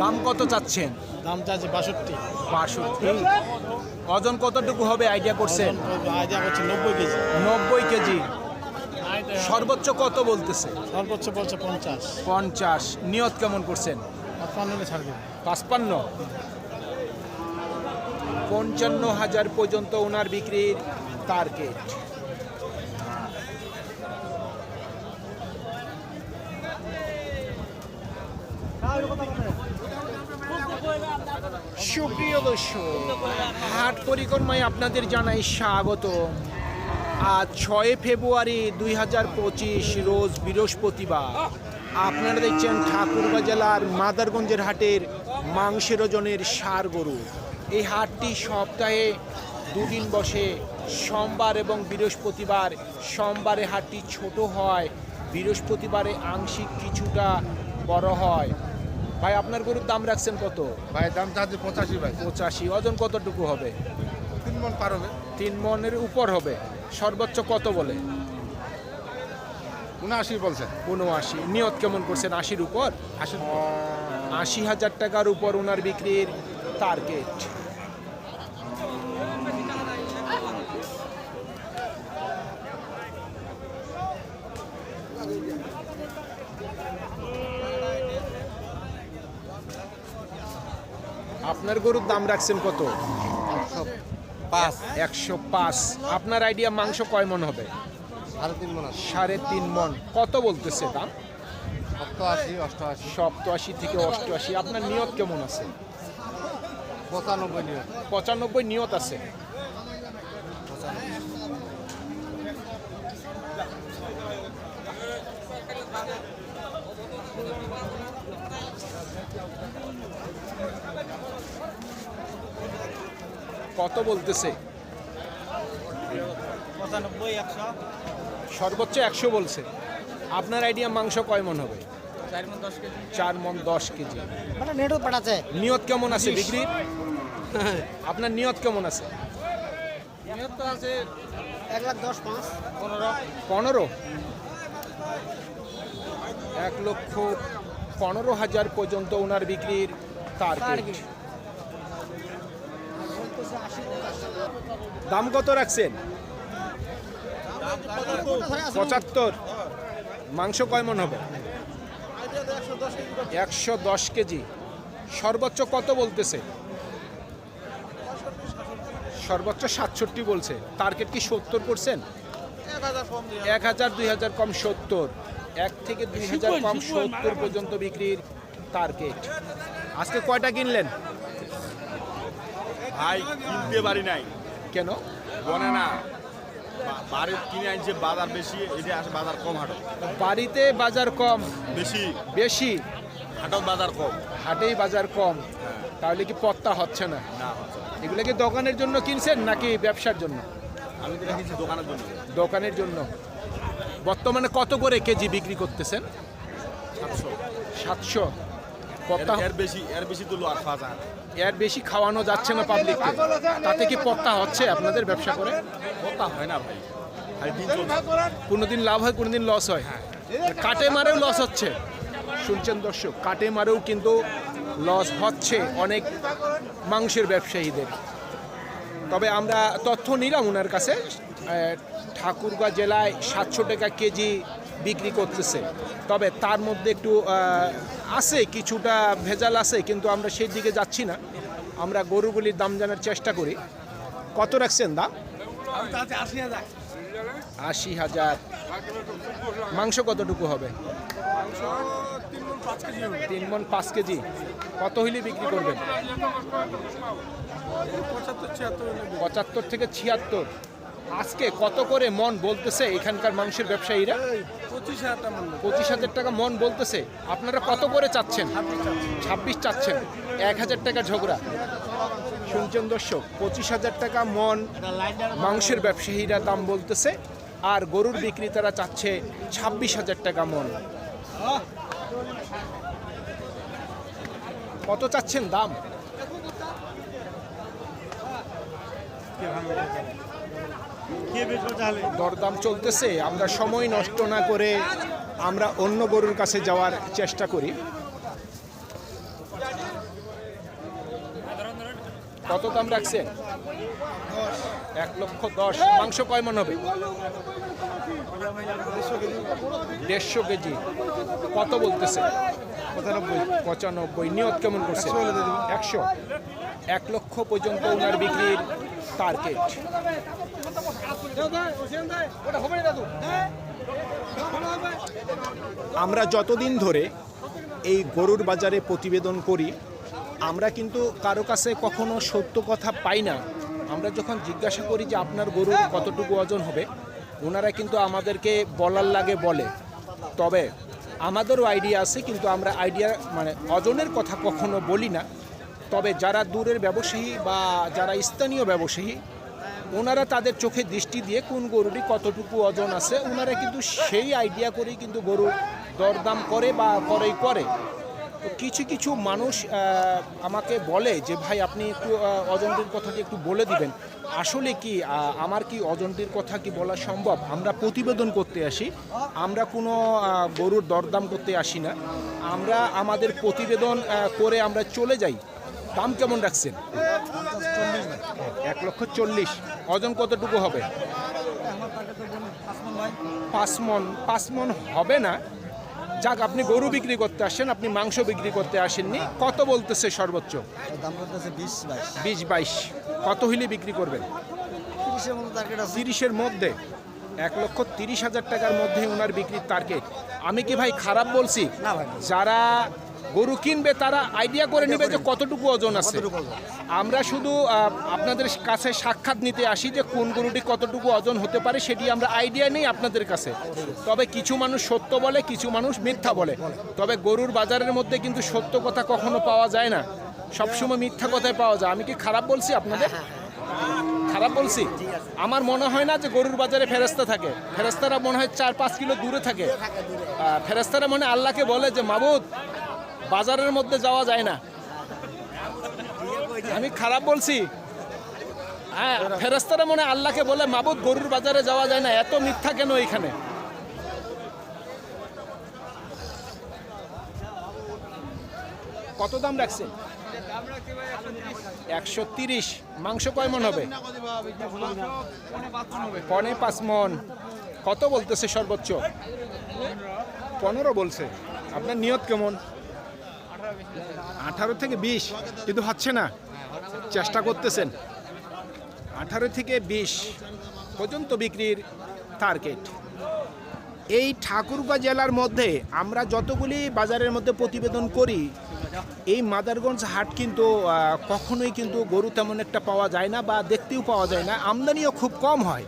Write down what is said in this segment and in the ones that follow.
দাম কত চাচ্ছেন? দাম চাচ্ছে বাষট্টি। বাষট্টি। ওজন কতটুকু হবে আইডিয়া করছেন? আইডিয়া করছে নব্বই কেজি। নব্বই কেজি। সর্বোচ্চ কত বলতেছে? সর্বোচ্চ বলছে পঞ্চাশ। পঞ্চাশ। নিয়ত কেমন করছেন? পাঁচপান্ন পাঁচপান্ন? পঞ্চান্ন হাজার পর্যন্ত ওনার বিক্রির টার্গেট সুপ্রিয় দর্শক হাট পরিক্রমায় আপনাদের জানাই স্বাগত। আজ ছয় ফেব্রুয়ারি দুই হাজার পঁচিশ, রোজ বৃহস্পতিবার। আপনারা দেখছেন ঠাকুরগাঁ জেলার মাদারগঞ্জের হাটের মাংসের ওজনের সার গরু। এই হাটটি সপ্তাহে দুদিন বসে। সোমবার এবং বৃহস্পতিবার, সোমবারে হাটটি ছোট হয়, বৃহস্পতিবারে আংশিক কিছুটা বড় হয়। ভাই আপনার গরুর দাম রাখছেন কত? ভাই দাম চাচ্ছে পঁচাশি ভাই। পঁচাশি। ওজন কতটুকু হবে? তিন মন পার হবে। তিন মনের উপর হবে। সর্বোচ্চ কত বলে? উনআশি বলছেন উনআশি। নিয়ত কেমন করছেন? আশির উপর? আশি আশি হাজার টাকার উপর ওনার বিক্রির টার্গেট আপনার গরুর দাম রাখছেন কত? পাঁচ। একশো পাঁচ। আপনার আইডিয়া মাংস কয় মন হবে? সাড়ে তিন মন। কত বলতেছে দাম? সপ্তাশি অষ্টআশি। সপ্তআশি থেকে অষ্টআশি। আপনার নিয়ত কেমন আছে? পঁচানব্বই নিয়ত। পঁচানব্বই নিয়ত আছে। কত বলতেছে? সর্বোচ্চ একশো বলছে। আপনার আইডিয়া মাংস কয় মন হবে? চার মন দশ কেজি। মন মানে নিয়ত কেমন আছে বিক্রির আপনার নিয়ত কেমন আছে? নিয়ত তো আছে এক লাখ দশ পাঁচ। পনেরো। পনেরো? এক লক্ষ পনেরো হাজার পর্যন্ত ওনার বিক্রির টার্গেট দাম কত রাখছেন? পঁচাত্তর। মাংস কয় মন হবে? একশো দশ কেজি। সর্বোচ্চ কত বলতেছে? সর্বোচ্চ সাতষট্টি বলছে। টার্গেট কি সত্তর করছেন? এক হাজার দুই হাজার কম সত্তর। এক থেকে দুই হাজার কম সত্তর পর্যন্ত বিক্রির টার্গেট। আজকে কয়টা কিনলেন? ভাই কিনতে পারি নাই। কেন? বনে না। বাড়ির কিনে আনছে বাজার বেশি এটা আসে বাজার কম হাটো। বাড়িতে বাজার কম। বেশি। বেশি? হাটত বাজার কম। হাটেই বাজার কম। তাহলে কি পত্তা হচ্ছে না? এগুলো কি দোকানের জন্য কিনছেন নাকি ব্যবসার জন্য? আমি তো রেখেছি দোকানের জন্য। দোকানের জন্য। বর্তমানে কত করে কেজি বিক্রি করতেছেন? সাতশো। সাতশো। এর বেশি এর বেশি আর। এর খাওয়ানো যাচ্ছে না পাবলিককে তাতে কি পত্তা হচ্ছে আপনাদের ব্যবসা করে? কথা হয় না ভাই। দিন কোনোদিন লাভ হয় কোনোদিন লস হয়। কাটে মারেও লস হচ্ছে। শুনছেন দর্শক কাটে মারেও কিন্তু লস হচ্ছে অনেক মাংসের ব্যবসায়ীদের। তবে আমরা তথ্য নিলাম ওনার কাছে। ঠাকুরগাঁ জেলায় সাতশো টাকা কেজি বিক্রি করতেছে। তবে তার মধ্যে একটু আছে কিছুটা ভেজাল আছে কিন্তু আমরা সেই দিকে যাচ্ছি না। আমরা গরুগুলির দাম জানার চেষ্টা করি। কত রাখছেন দাম আশি হাজার। মাংস কতটুকু হবে? তিন মন পাঁচ কেজি কত হইলে বিক্রি করবেন? পঁচাত্তর থেকে ছিয়াত্তর। আজকে কত করে মন বলতেছে এখানকার মাংসের ব্যবসায়ীরা? পঁচিশ হাজার টাকা মন বলতেছে। আপনারা কত করে চাচ্ছেন? ছাব্বিশ চাচ্ছেন। এক হাজার টাকা ঝগড়া। শুনছেন দর্শক পঁচিশ হাজার টাকা মন মাংসের ব্যবসায়ীরা দাম বলতেছে আর গরুর বিক্রেতারা চাচ্ছে ছাব্বিশ হাজার টাকা মন। কত চাচ্ছেন দাম? দরদাম চলতেছে, আমরা সময় নষ্ট না করে আমরা অন্য গরুর কাছে যাওয়ার চেষ্টা করি। কত দাম রাখছেন? এক লক্ষ দশ। মাংস কয় মন হবে? দেড়শো কেজি। কত বলতেছে? পঁচানব্বই। পঁচানব্বই নিয়ত কেমন করছে? একশো। এক লক্ষ পর্যন্ত ওনার বিক্রির টার্গেট আমরা যতদিন ধরে এই গরুর বাজারে প্রতিবেদন করি, আমরা কিন্তু কারও কাছে কখনো সত্য কথা পাই না। আমরা যখন জিজ্ঞাসা করি যে আপনার গরুর কতটুকু ওজন হবে, ওনারা কিন্তু আমাদেরকে বলার লাগে বলে। তবে আমাদেরও আইডিয়া আছে, কিন্তু আমরা আইডিয়া মানে ওজনের কথা কখনো বলি না। তবে যারা দূরের ব্যবসায়ী বা যারা স্থানীয় ব্যবসায়ী ওনারা তাদের চোখে দৃষ্টি দিয়ে কোন গরুটি কতটুকু ওজন আছে, ওনারা কিন্তু সেই আইডিয়া করেই কিন্তু গরু দরদাম করে বা করেই করে। তো কিছু কিছু মানুষ আমাকে বলে যে, ভাই, আপনি একটু ওজনটির কথাটি একটু বলে দিবেন। আসলে কি আমার কি ওজনটির কথা কি বলা সম্ভব? আমরা প্রতিবেদন করতে আসি। আমরা কোনো গরুর দরদাম করতে আসি না। আমরা, আমাদের প্রতিবেদন করে আমরা চলে যাই। দাম কেমন রাখছেন? এক লক্ষ চল্লিশ। ওজন কতটুকু হবে? পাঁচ মন পাঁচ মন হবে না। যাক আপনি গরু বিক্রি করতে আসেন আপনি মাংস বিক্রি করতে আসেননি। কত বলতেছে সর্বোচ্চ? বিশ বাইশ। কত হইলে বিক্রি করবেন? তিরিশের মধ্যে। এক লক্ষ তিরিশ হাজার টাকার মধ্যে ওনার বিক্রির টার্গেট আমি কি ভাই খারাপ বলছি? যারা গরু কিনবে তারা আইডিয়া করে নেবে যে কতটুকু ওজন আছে। আমরা শুধু আপনাদের কাছে সাক্ষাৎ নিতে আসি যে কোন গরুটি কতটুকু ওজন হতে পারে সেটি আমরা আইডিয়া নেই আপনাদের কাছে। তবে কিছু মানুষ সত্য বলে কিছু মানুষ মিথ্যা বলে। তবে গরুর বাজারের মধ্যে কিন্তু সত্য কথা কখনো পাওয়া যায় না। সবসময় মিথ্যা কথাই পাওয়া যায়। আমি কি খারাপ বলছি আপনাদের? খারাপ বলছি? আমার মনে হয় না যে গরুর বাজারে ফেরেস্তা থাকে। ফেরেস্তারা মনে হয় চার পাঁচ কিলো দূরে থাকে। ফেরেস্তারা মনে হয় আল্লাহকে বলে যে মাবুদ বাজারের মধ্যে যাওয়া যায় না। আমি খারাপ বলছি? হ্যাঁ ফেরেস্তারা মনে আল্লাহকে বলে, মাবুদ, গরুর বাজারে যাওয়া যায় না, এত মিথ্যা কেন এখানে? কত দাম রাখছেন? একশো তিরিশ। মাংস কয় মন হবে? পনে পাঁচ মন। কত বলতেছে সর্বোচ্চ? পনেরো বলছে। আপনার নিয়ত কেমন? আঠারো থেকে বিশ, কিন্তু হচ্ছে না। চেষ্টা করতেছেন। আঠারো থেকে বিশ পর্যন্ত বিক্রির টার্গেট এই ঠাকুরগাঁ জেলার মধ্যে আমরা যতগুলি বাজারের মধ্যে প্রতিবেদন করি, এই মাদারগঞ্জ হাট কিন্তু কখনোই কিন্তু গরু তেমন একটা পাওয়া যায় না বা দেখতেও পাওয়া যায় না। আমদানিও খুব কম হয়।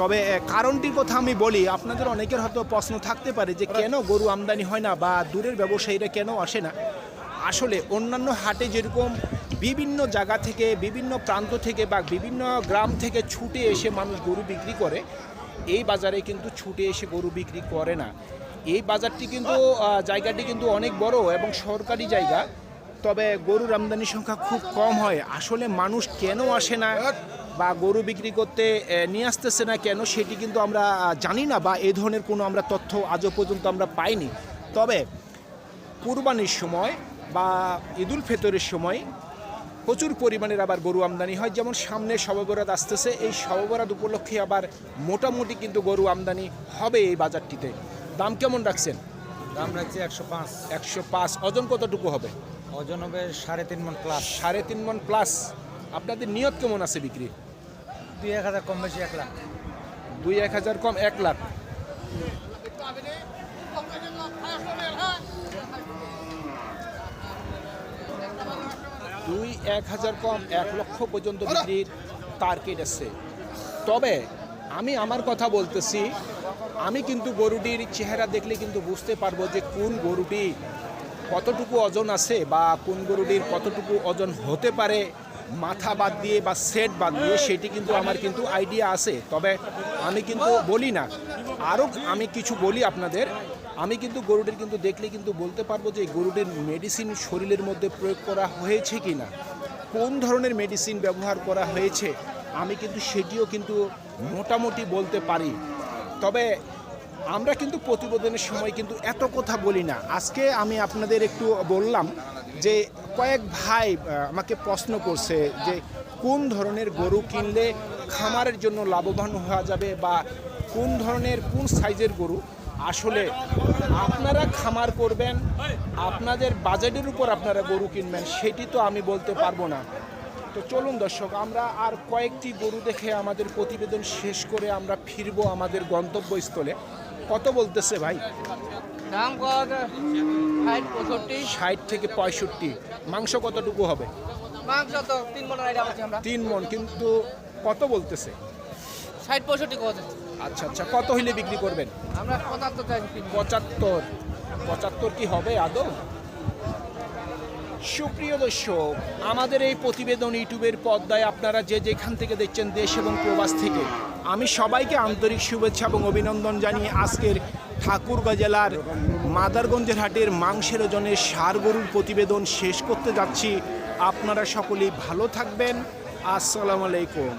তবে কারণটির কথা আমি বলি, আপনাদের অনেকের হয়তো প্রশ্ন থাকতে পারে যে কেন গরু আমদানি হয় না বা দূরের ব্যবসায়ীরা কেন আসে না? আসলে অন্যান্য হাটে যেরকম বিভিন্ন জায়গা থেকে, বিভিন্ন প্রান্ত থেকে বা বিভিন্ন গ্রাম থেকে ছুটে এসে মানুষ গরু বিক্রি করে, এই বাজারে কিন্তু ছুটে এসে গরু বিক্রি করে না। এই বাজারটি কিন্তু জায়গাটি কিন্তু অনেক বড় এবং সরকারি জায়গা, তবে গরুর আমদানির সংখ্যা খুব কম হয়। আসলে মানুষ কেন আসে না বা গরু বিক্রি করতে নিয়ে আসতেছে না কেন সেটি কিন্তু আমরা জানি না বা এ ধরনের কোনো আমরা তথ্য আজও পর্যন্ত আমরা পাইনি। তবে, কুরবানির সময় বা ঈদুল ফেতরের সময় প্রচুর পরিমাণের আবার গরু আমদানি হয়। যেমন সামনে শববরাত আসতেছে এই শববরাত উপলক্ষে আবার মোটামুটি কিন্তু গরু আমদানি হবে এই বাজারটিতে। দাম কেমন রাখছেন? দাম রাখছি একশো পাঁচ। একশো পাঁচ। ওজন কতটুকু হবে? ওজন হবে সাড়ে তিন মন প্লাস সাড়ে তিন মন প্লাস আপনাদের নিয়ত কেমন আছে বিক্রি? দুই এক হাজার কম বেশি এক লাখ। দুই এক হাজার কম এক লাখ। দুই এক হাজার কম এক লক্ষ পর্যন্ত বিক্রির টার্গেট আছে। তবে আমি আমার কথা বলতেছি, আমি কিন্তু গরুটির চেহারা দেখলে কিন্তু বুঝতে পারব যে কোন গরুটি কতটুকু ওজন আছে বা কোন গরুটির কতটুকু ওজন হতে পারে, মাথা বাদ দিয়ে বা সেট বাদ দিয়ে, সেটি কিন্তু আমার কিন্তু আইডিয়া আছে। তবে আমি কিন্তু বলি না। আরও আমি কিছু বলি আপনাদের। আমি কিন্তু গরুটির কিন্তু দেখলে কিন্তু বলতে পারব যে গরুটির মেডিসিন শরীরের মধ্যে প্রয়োগ করা হয়েছে কি না কোন ধরনের মেডিসিন ব্যবহার করা হয়েছে, আমি কিন্তু সেটিও কিন্তু মোটামুটি বলতে পারি। তবে আমরা কিন্তু প্রতিবেদনের সময় কিন্তু এত কথা বলি না। আজকে আমি আপনাদের একটু বললাম যে কয়েক ভাই আমাকে প্রশ্ন করছে যে কোন ধরনের গরু কিনলে খামারের জন্য লাভবান হওয়া যাবে বা কোন ধরনের, কোন সাইজের গরু আসলে আপনারা খামার করবেন আপনাদের বাজেটের উপর আপনারা গরু কিনবেন সেটি তো আমি বলতে পারব না। তো চলুন দর্শক আমরা আর কয়েকটি গরু দেখে আমাদের প্রতিবেদন শেষ করে আমরা ফিরবো আমাদের গন্তব্যস্থলে। কত বলতেছে ভাই? দাম ষাট থেকে পঁয়ষট্টি। মাংস কতটুকু হবে? মাংস তো তিন মন তিন মন কিন্তু কত বলতেছে? ষাট পঁয়ষট্টি কত আচ্ছা আচ্ছা কত হইলে বিক্রি করবেন? আমরা পঁচাত্তর। পঁচাত্তর। পঁচাত্তর কি হবে আদৌ? সুপ্রিয় দর্শক আমাদের এই প্রতিবেদন ইউটিউবের পর্দায় আপনারা যে যেখান থেকে দেখছেন দেশ এবং প্রবাস থেকে আমি সবাইকে আন্তরিক শুভেচ্ছা এবং অভিনন্দন জানিয়ে আজকের ঠাকুরগাঁ জেলার মাদারগঞ্জের হাটের মাংসের ওজনের সার গরুর প্রতিবেদন শেষ করতে যাচ্ছি। আপনারা সকলেই ভালো থাকবেন। আসসালামু আলাইকুম।